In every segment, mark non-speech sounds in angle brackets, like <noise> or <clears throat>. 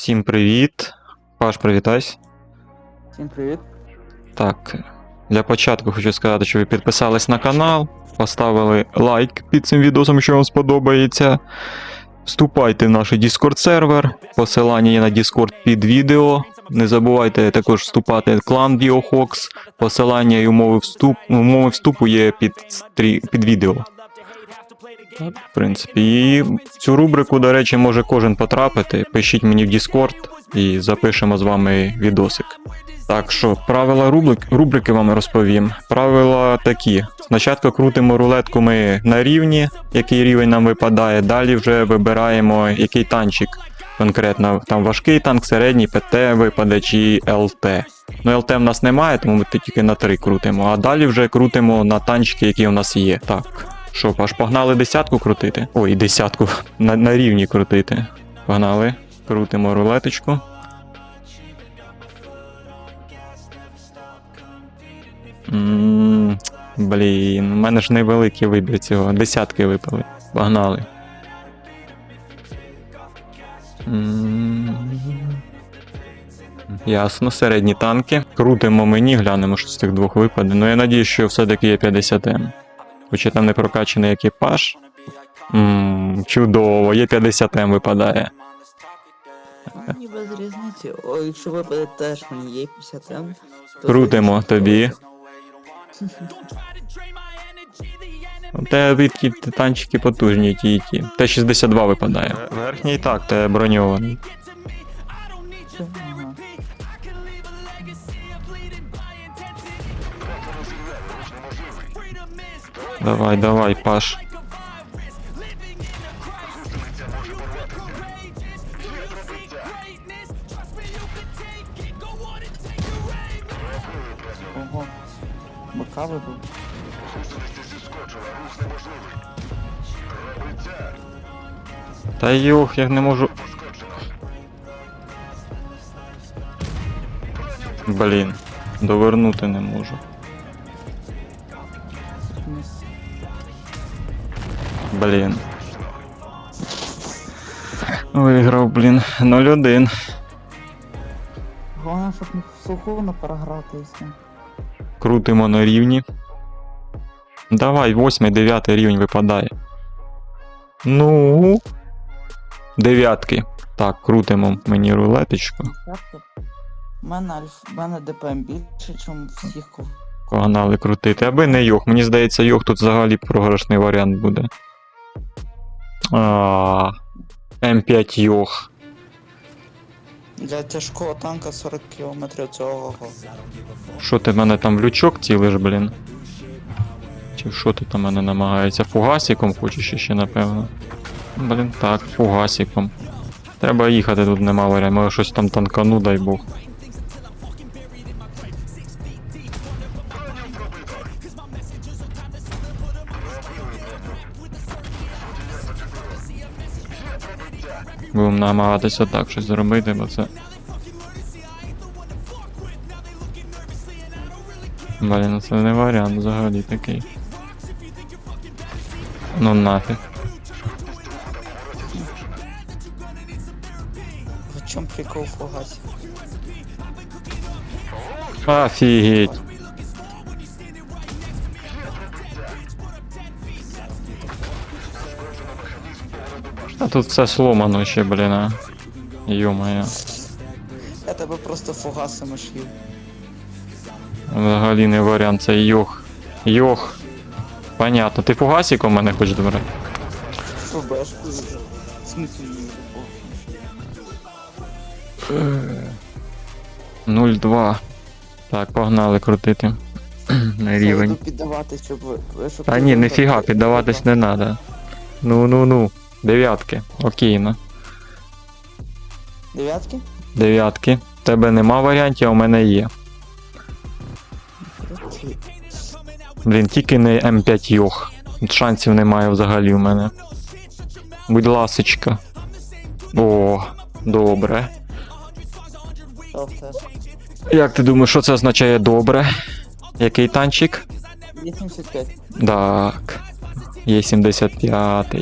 Всім привіт. Паш, привітайся. Всім привіт. Так, для початку хочу сказати, що ви підписались на канал, поставили лайк під цим відео, якщо вам сподобається. Вступайте в наш Discord сервер. Посилання є на Discord під відео. Не забувайте також вступати в клан BioHawks. Посилання і умови вступ, умови вступу є під, стрі, під відео. В принципі, і в цю рубрику, до речі, може кожен потрапити. Пишіть мені в Discord і запишемо з вами відосик. Так що, правила рубрик, рубрики вам розповім. Правила такі: спочатку крутимо рулетку ми на рівні, який рівень нам випадає. Далі вже вибираємо, який танчик конкретно. Там важкий танк, середній, ПТ випаде чи ЛТ. Ну, ЛТ в нас немає, тому ми тільки на 3 крутимо. А далі вже крутимо на танчики, які у нас є. Так. Що, аж погнали десятку крутити? Ой, десятку на, на рівні крутити. Погнали. Крутимо рулеточку. М, Блін, у мене ж невеликий вибір цього. Десятки випали. Погнали. Ясно, середні танки. Крутимо мені, глянемо, що з цих двох випаде. Ну я надію, що все-таки є 50 М. Хоча там не прокачаний екіпаж. М, чудово, є 50 М випадає. Мені без різниці. О, якщо випаде теж мені є 50 М. то Крутимо тобі. У тебе танчики потужні, ті і ті. Т-62 випадає. Верхній так, те броньований. Давай, давай, Паш. Ого. Бока вибив. Та йох, я не можу. Блін, довернути не можу. Блін. Виграв, блін. 0-1. Головне, щоб не в суху не програти і все. Крутимо на рівні. Давай, 8, 9 рівень випадає. Ну. Дев'ятки. Так, крутимо мені рулеточку. У мене альф, у мене ДПМ більше, ніж всіх ков. Погнали крутити. Аби не йох. Мені здається, йох тут взагалі програшний варіант буде. А, М5 йох. Для тяжкого танка 40 км цього. Що ти в мене там в лючок цілиш, блін? Чи що ти там мене намагається? Фугасиком хочеш ще, напевно. Блін, так, фугасиком. Треба їхати, тут нема варіантів. Може щось там танкану, дай Бог. Намагатися так щось зробити, бо це. Блін, це не варіант взагалі такий. Ну нафіг. В чому прикол фугасі? Офігеть. А тут все сломано ще, блін, а. Йо-моє. Я тебе просто фугасами шлю. Взагалі не варіант, це йох. Йох. Понятно. Ти фугасиком мене хочеш добре? ФБшку. В смысле не вибухав? 0-2. Так, погнали крутити. <clears throat> На рівень. йду піддавати, щоб щоб Та ні, нифіга, піддаватись не надо. Ну ну ну. Дев'ятки. Окей, ну. Дев'ятки? Дев'ятки. Тебе нема варіантів, а у мене є. Блін, тільки не М5 йох. Шансів немає взагалі в мене. Будь ласочка. О, добре. Як ти думаєш, що це означає добре? Який танчик? 85. Так. Є 75.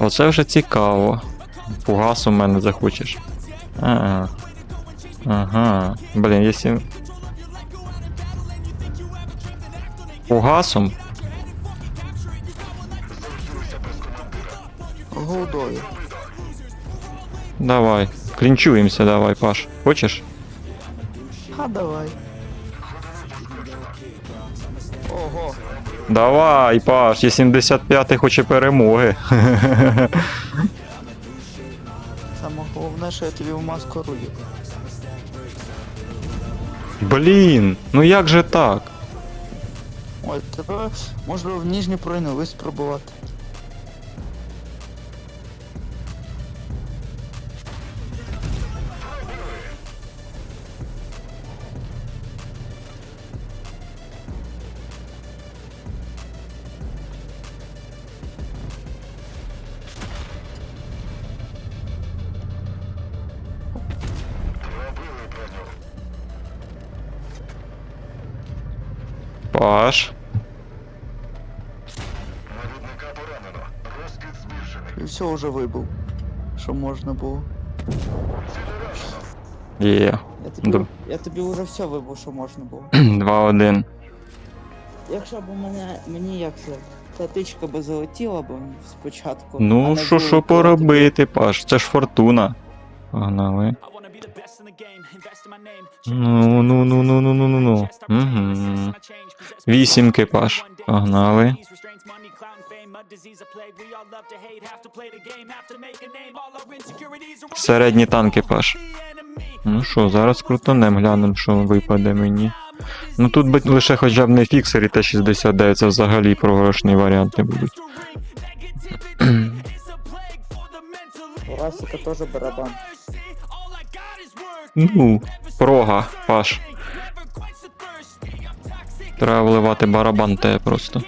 Оце вже цікаво. Фугас у мене захочеш. Ага. Ага. Блін, якщо. Угасом? Голдою. Давай. Клінчуємося, давай, Паш. Хочеш? А давай. Давай, Паш, є 75 хоче перемоги. Саме головне, що я тобі в маску рулю. Блін, ну як же так? Ой, тебе можливо в ніжні пройнули спробувати. Паш. І все вже вибув. Що можна було. Є. Я тобі, Доб- я тобі вже все вибув, що можна було. <clears throat> 2-1. Якщо б мене мені як це, та тичка би залетіла б спочатку. а Ну, не що було що б поробити, Паш? Це ж фортуна. Погнали. Ну, ну, ну, ну, ну, ну, ну, ну. Угу. Вісімки, Паш. Погнали. Середні танки, Паш. Ну що, зараз крутанем, глянем, що випаде мені. Ну тут би лише хоча б не фіксер і Т-69, це взагалі програшні варіанти будуть. У Расіка теж барабан. Ну, прога, Паш. Треба вливати барабан те просто.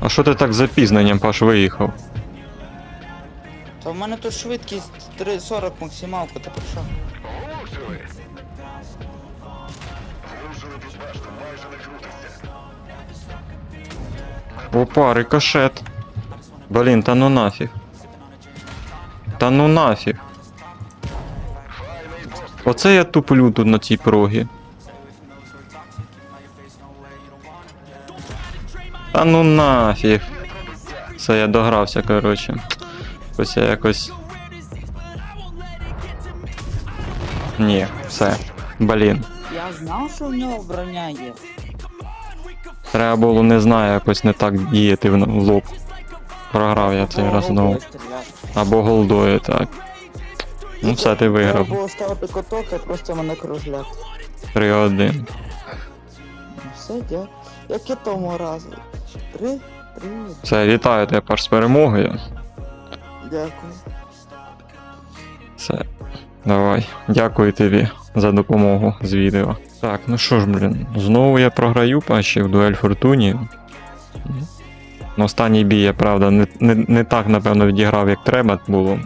А що ти так з запізненням, Паш, виїхав? Та в мене тут швидкість 3.40 максималка, ти про що? Опа, рикошет. Блін, та ну нафіг. Та ну нафіг. Оце я туплю тут на цій прогі. Та ну нафіг. Все, я догрався, коротше. Ось я якось. Ні, все. Блін. Я знав, що в нього броня є. Треба було, не знаю, якось не так діяти в лоб. Програв я цей раз знову. Або голдою, так. Ну все, ти виграв. Треба було ставити коток, а просто мене кружляти. 3-1. Ну, Все, дякую. Як і тому разу. Три, три, Все, вітаю тебе Паш, з перемогою. дякую. Все. Давай. Дякую тобі за допомогу з відео. Так, ну що ж, блін, знову я програю паші в дуель Фортуні. Останній бій я, правда, не, не, не так, напевно, відіграв, як треба було.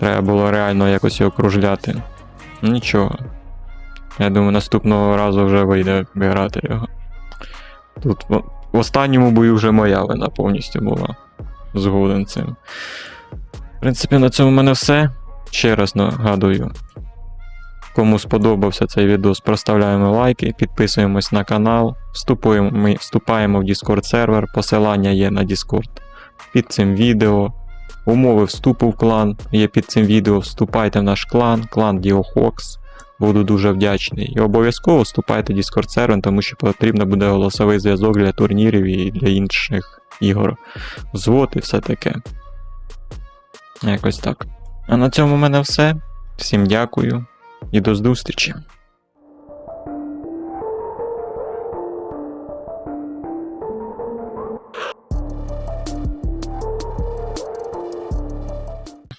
Треба було реально якось його кружляти. Ну, Нічого. Я думаю, наступного разу вже вийде виграти його. Тут в, в останньому бою вже моя вина повністю була. Згоден цим. В принципі, на цьому в мене все. Ще раз нагадую. Кому сподобався цей відео, проставляємо лайки, підписуємось на канал, вступуємо, ми вступаємо в Discord сервер, посилання є на Discord під цим відео. Умови вступу в клан є під цим відео. Вступайте в наш клан, клан DioHawks. Буду дуже вдячний. І обов'язково вступайте в Discord сервер, тому що потрібно буде голосовий зв'язок для турнірів і для інших ігор. Взвод і все таке. Якось так. А на цьому в мене все. Всім дякую і до зустрічі.